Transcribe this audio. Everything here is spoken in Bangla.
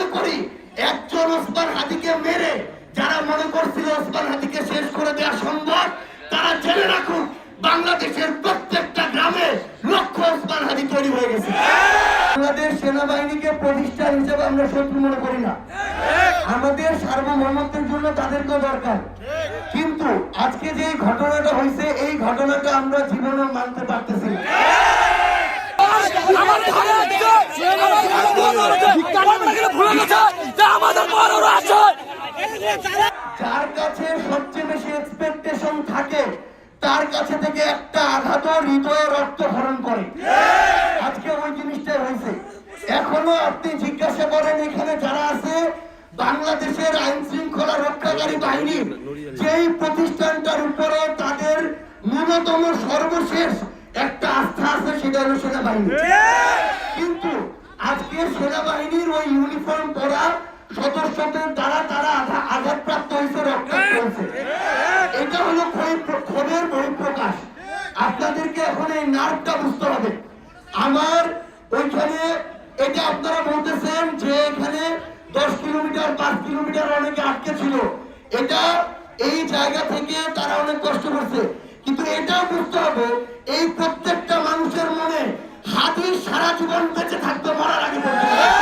মনে করি, একজন ওসমান হাদিকে মেরে, যারা মনে করছিল ওসমান হাদিকে শেষ করে দেওয়া সম্ভব, তারা জেনে রাখুন, বাংলাদেশের প্রত্যেকটা গ্রামে লক্ষ ওসমান হাদি তৈরি হয়ে গেছে। বাংলাদেশ সেনাবাহিনীকে প্রতিষ্ঠান হিসেবে আমরা শত্রু মনে করি না। আমাদের সার্বভৌমত্বের জন্য দরকার। কিন্তু আজকে যে ঘটনাটা হয়েছে, এই ঘটনাটা আমরা জীবনে মানতে পারতেছি না আমার ঘরে আছে আমার ঘরে বড় আছে আমরা কিন্তু ভুলে গেছে যে যার কাছে সবচেয়ে বেশি এক্সপেকটেশন থাকে, তার কাছে থেকে একটা আঘাত হৃদয়ে রক্ত হরণ করে। আজকে ওই জিনিসটা হয়েছে। এখনও আপনি জিজ্ঞাসা করেন এখানে যারা আছে, বাংলাদেশের আইন শৃঙ্খলা রক্ষাকারী বাহিনী, যেই প্রতিষ্ঠানটার উপরে তাদের ন্যূনতম সর্বশেষ একটা আস্থা আছে, সেটা হলো সেনাবাহিনী। আজকে সেনাবাহিনীর ওই ইউনিফর্ম পরা সদস্যদের দ্বারা তারা আঘাতপ্রাপ্ত হয়েছে রক্তাক্ত হয়েছে। এটা হলো ক্ষোভ- ক্ষোভের বহিঃপ্রকাশ। আপনাদেরকে এখন এই নার্ভটা বুঝতে হবে। আমার ওইখানে এটা আপনারা বলতেছেন যে এখানে দশ কিলোমিটার পাঁচ কিলোমিটার অনেকে আটকে ছিল। এটা এই জায়গা থেকে তারা অনেক কষ্ট করছে। কিন্তু এটাও বুঝতে হবে এই সারা জীবন বেঁচে থাকবে মরার আগে পর্যন্ত